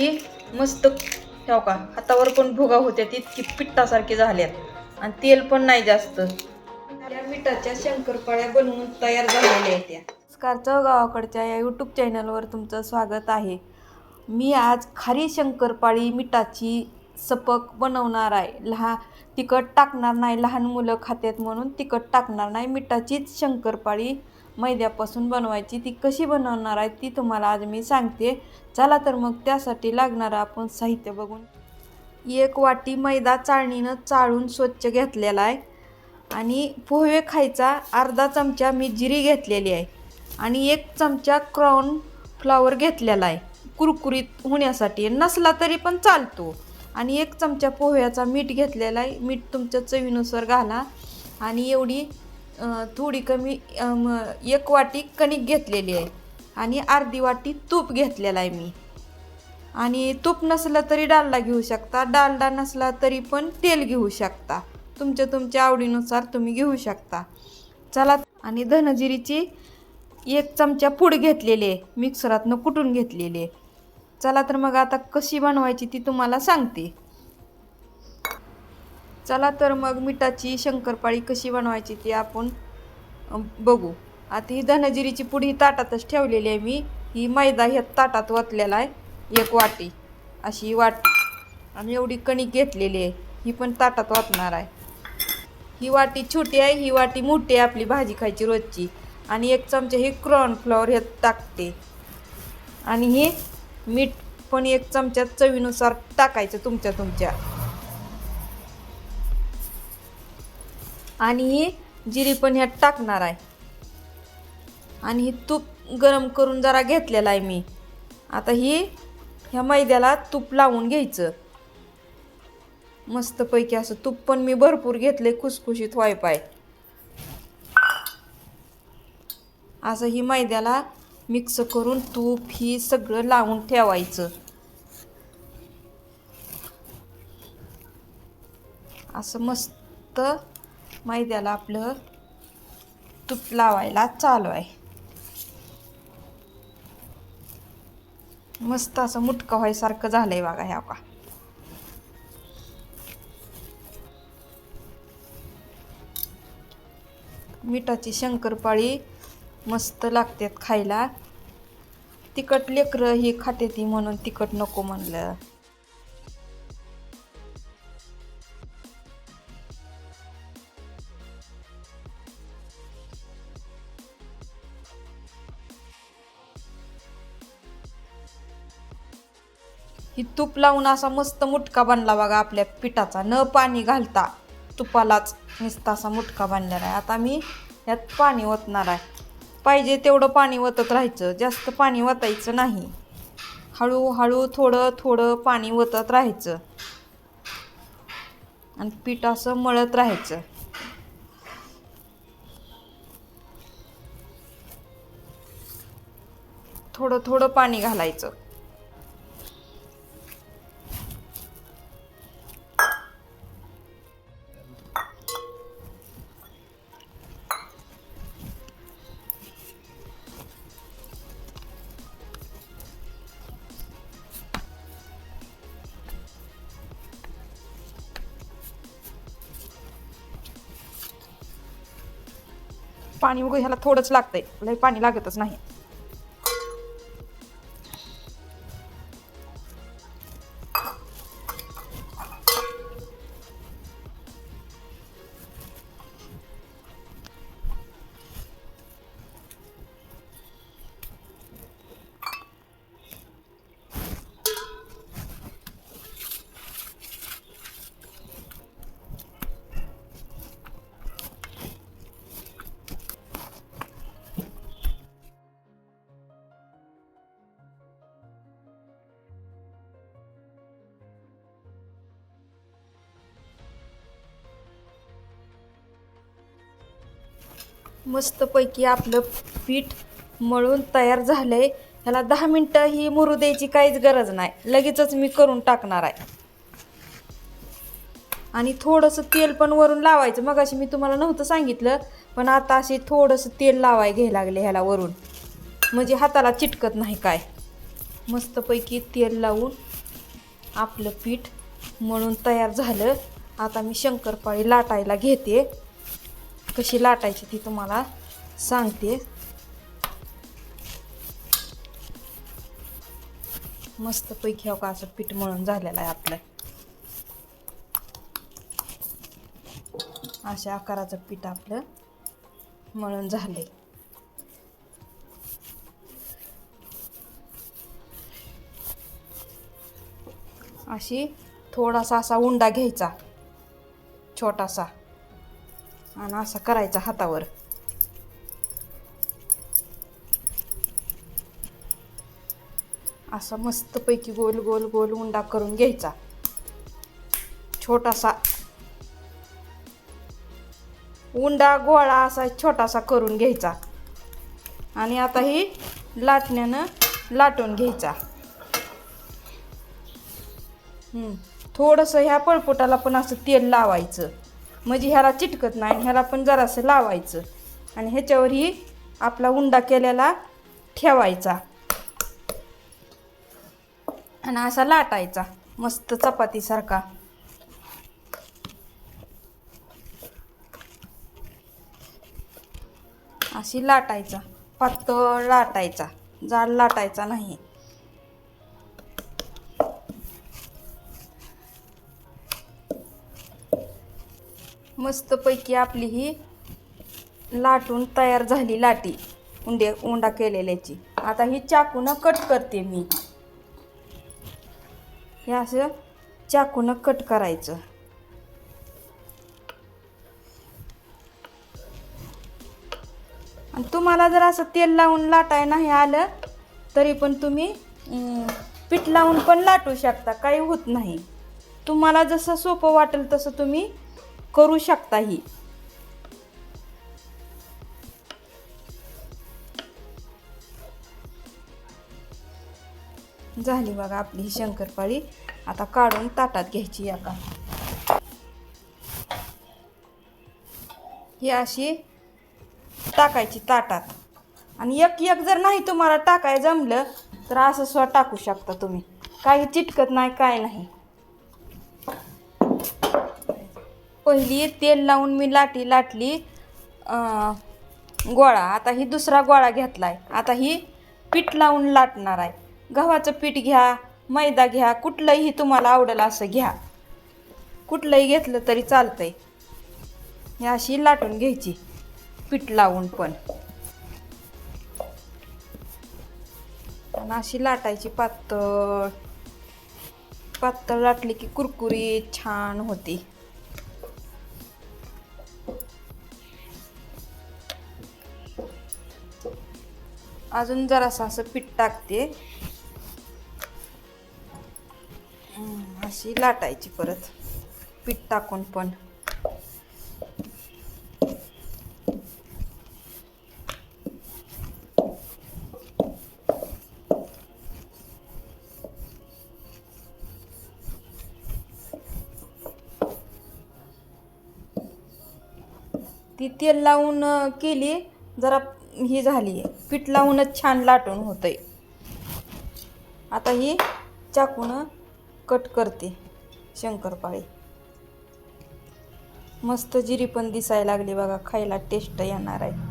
मस्त ठेव का? हातावर पण भुगा होत्या इतकी पिठ्ठासारखी झाल्यात. आणि तेल पण नाही जास्त. त्या मिठाच्या शंकरपाळ्या बनवून तयार झालेल्या आहेत त्या. नमस्कारचं गावाकडच्या या यूट्यूब चॅनलवर तुमचं स्वागत आहे. मी आज खारी शंकरपाळी मिठाची सपक बनवणार आहे. लहा तिखट टाकणार नाही लहान मुलं खात्यात म्हणून तिखट टाकणार नाही मिठाचीच शंकरपाळी मैद्यापासून बनवायची ती कशी बनवणार आहे ती तुम्हाला आज मी सांगते. चला तर मग त्यासाठी लागणारं आपण साहित्य बघून. एक वाटी मैदा चाळणीनं चाळून स्वच्छ घेतलेला आहे. आणि पोहे खायचा अर्धा चमचा मी जिरी घेतलेली आहे. आणि एक चमचा क्रॉन फ्लावर घेतलेला आहे. कुरकुरीत होण्यासाठी. नसला तरी पण चालतो. आणि एक चमचा पोह्याचा मीठ घेतलेला आहे. मीठ तुमच्या चवीनुसार घाला. आणि एवढी थोडी कमी एक वाटी कणिक घेतलेली आहे. आणि अर्धी वाटी तूप घेतलेला आहे मी. आणि तूप नसलं तरी डालडा घेऊ शकता डालडा नसला तरी पण तेल घेऊ शकता. तुमच्या तुमच्या आवडीनुसार तुम्ही घेऊ शकता. चला आणि धनजिरीची एक चमचा पूड घेतलेली आहे मिक्सरातनं कुटून घेतलेली आहे. चला तर मग आता कशी बनवायची ती तुम्हाला सांगते. चला तर मग मिठाची शंकरपाळी कशी बनवायची ती आपण बघू. आता ही धनजिरीची पुडी ही ताटातच ठेवलेली आहे मी. ही मैदा ह्या ताटात वतलेला आहे एक वाटी अशी ही वाटी. आणि एवढी कणिक घेतलेली आहे ही पण ताटात वाटणार आहे. ही वाटी छोटी आहे ही वाटी मोठी आहे आपली भाजी खायची रोजची. आणि एक चमचा हे क्रॉन फ्लॉवर हे टाकते. आणि हे मीठ पण एक चमचा चवीनुसार टाकायचं तुमच्या तुमच्या. आणि ही जिरी पण ह्यात टाकणार आहे. आणि ही तूप गरम करून जरा घेतलेला आहे मी. आता ही ह्या मैद्याला तूप लावून घ्यायचं. मस्तपैकी असं तूप पण मी भरपूर घेतले खुसखुशीत वायपाय. पाय असं ही मैद्याला मिक्स करून तूप ही सगळं लावून ठेवायचं. असं मस्त मैद्याला आपलं तूप लावायला चालू आहे. मस्त असं मुटकं व्हायसारखं झालंय बघा ह्या का मिठाची शंकरपाळी मस्त लागतात खायला. तिखट लेकरं ही खाते ती म्हणून तिखट नको म्हणलं. ही तूप लावून असा मस्त मुटका बनला बघा आपल्या पिठाचा. न पाणी घालता तुपालाच नुसता असा मुटका बांधलेला आहे. आता मी यात पाणी ओतणार आहे. पाहिजे तेवढं पाणी ओतत राहायचं. जास्त पाणी ओतायचं नाही. हळूहळू थोडं थोडं पाणी ओतत राहायचं. आणि पीठ असं मळत राहायचं. थोडं थोडं पाणी घालायचं. पाणी वगैरे ह्याला थोडंच लागतंय. लय पाणी लागतच नाही. मस्तपैकी आपलं पीठ मळून तयार झालं आहे ह्याला दहा मिनटं ही मुरू द्यायची काहीच गरज नाही. लगेचच मी करून टाकणार आहे. आणि थोडंसं तेल पण वरून लावायचं. मग मी तुम्हाला नव्हतं सांगितलं पण आता असे थोडंसं तेल लावाय घ्यायला लागले ह्याला वरून. म्हणजे हाताला चिटकत नाही काय. मस्तपैकी तेल लावून आपलं पीठ मळून तयार झालं. आता मी शंकरपाळी लाटायला घेते. कशी लाटायची ती तुम्हाला सांगते. मस्तपैकी हो का असं पीठ मळून झालेलं आहे आपलं. अशा आकाराचं पीठ आपलं मळून झालंय. अशी थोडासा असा उंडा घ्यायचा छोटासा. आणि असा करायचा हातावर. असा मस्तपैकी गोल गोल गोल उंडा करून घ्यायचा. छोटासा उंडा गोळा असा छोटासा करून घ्यायचा. आणि आता ही लाटण्यानं लाटून घ्यायचा. थोडंसं ह्या पळपुटाला पण असं तेल लावायचं. म्हणजे ह्याला चिटकत नाही आणि ह्याला पण जरासं लावायचं. आणि ह्याच्यावरही आपला उंडा केलेला ठेवायचा. आणि असा लाटायचा मस्त चपातीसारखा. अशी लाटायचा पातळ लाटायचा जाड लाटायचा नाही. मस्तपैकी आपली ही लाटून तयार झाली लाटी. उंडे उंडा केलेल्याची. आता ही चाकूनं कट करते मी. हे असं चाकूनं कट करायचं. आणि तुम्हाला जर असं तेल लावून लाटाय नाही आलं तरी पण तुम्ही पीठ लावून पण लाटू शकता. काही होत नाही. तुम्हाला जसं सोपं वाटेल तसं तुम्ही करू शकता ही. झाली बघा आपली ही शंकरपाळी. आता काढून ताटात घ्यायची आता. ही अशी टाकायची ताटात. आणि एक एक जर नाही तुम्हाला टाकाय जमलं तर असं स्व टाकू शकता तुम्ही. काही चिटकत नाही काय नाही. पहिली तेल लावून मी लाटी लाटली गोळा. आता ही दुसरा गोळा घेतला आहे आता ही पीठ लावून लाटणार आहे. गव्हाचं पीठ घ्या मैदा घ्या कुठलंही तुम्हाला आवडेल असं घ्या. कुठलंही घेतलं तरी चालतंय. ही अशी लाटून घ्यायची पीठ लावून पण. आणि अशी लाटायची पातळ पातळ लाटली की कुरकुरीत छान होती. अजून जरासं असं पीठ टाकते. अशी लाटायची परत. पीठ टाकून पण. ती तेल लावून केली. जरा ही झाली आहे. पीठ लावूनच छान लाटून होतंय. आता ही चाकून कट करते शंकरपाळी. मस्त जिरी पण दिसायला लागली बघा खायला टेस्ट येणार आहे.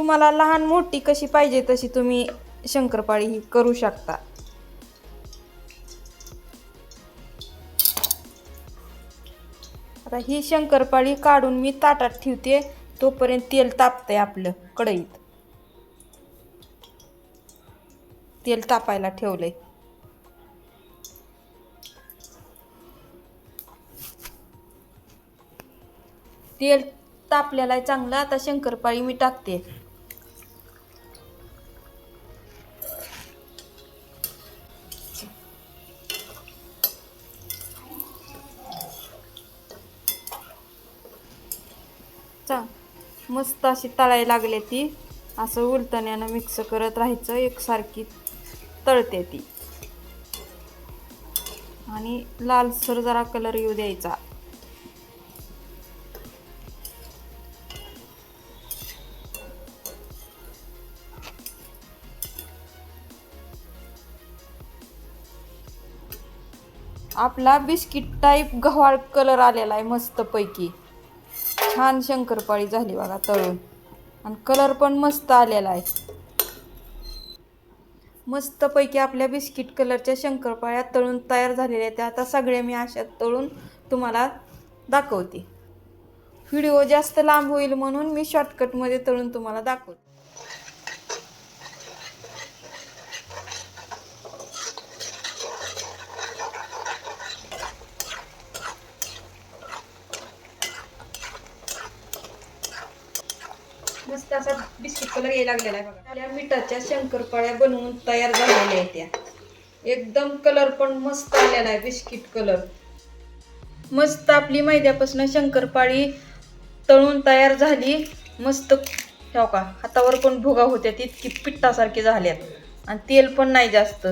तुम्हाला लहान मोठी कशी पाहिजे तशी तुम्ही शंकरपाळी ही करू शकता. आता ही शंकरपाळी काढून मी ताटात ठेवते तोपर्यंत तेल तापतंय आपलं कढईत. तेल तापायला ठेवलंय. तेल तापलेला आहे चांगलं आता शंकरपाळी मी टाकते. मस्त अशी तळायला लागले ती. असं उलटण्यानं मिक्स करत राहायचं एकसारखी तळते ती. आणि लालसर जरा कलर येऊ द्यायचा. आपला बिस्किट टाईप गव्हाळ कलर आलेला आहे मस्तपैकी. छान शंकरपाळी झाली बघा तळून. आणि कलर पण मस्त आलेला आहे. मस्तपैकी आपल्या बिस्किट कलरच्या शंकरपाळ्या तळून तयार झालेल्या आहेत. त्या आता सगळ्या मी अशा तळून तुम्हाला दाखवते. व्हिडिओ जास्त लांब होईल म्हणून मी शॉर्टकटमध्ये तळून तुम्हाला दाखवते. मस्त असा बिस्किट कलर यायला लागलेला आहे बघा. त्या मिठाच्या शंकरपाळ्या बनवून तयार झालेल्या आहेत त्या. एकदम कलर पण मस्त आलेला आहे बिस्किट कलर मस्त आपली मैद्यापासून शंकरपाळी तळून तयार झाली. मस्त ठेव का? हातावर पण भुगा होत्या इतकी पिठ्ठासारखी झाल्यात. आणि तेल पण नाही जास्त.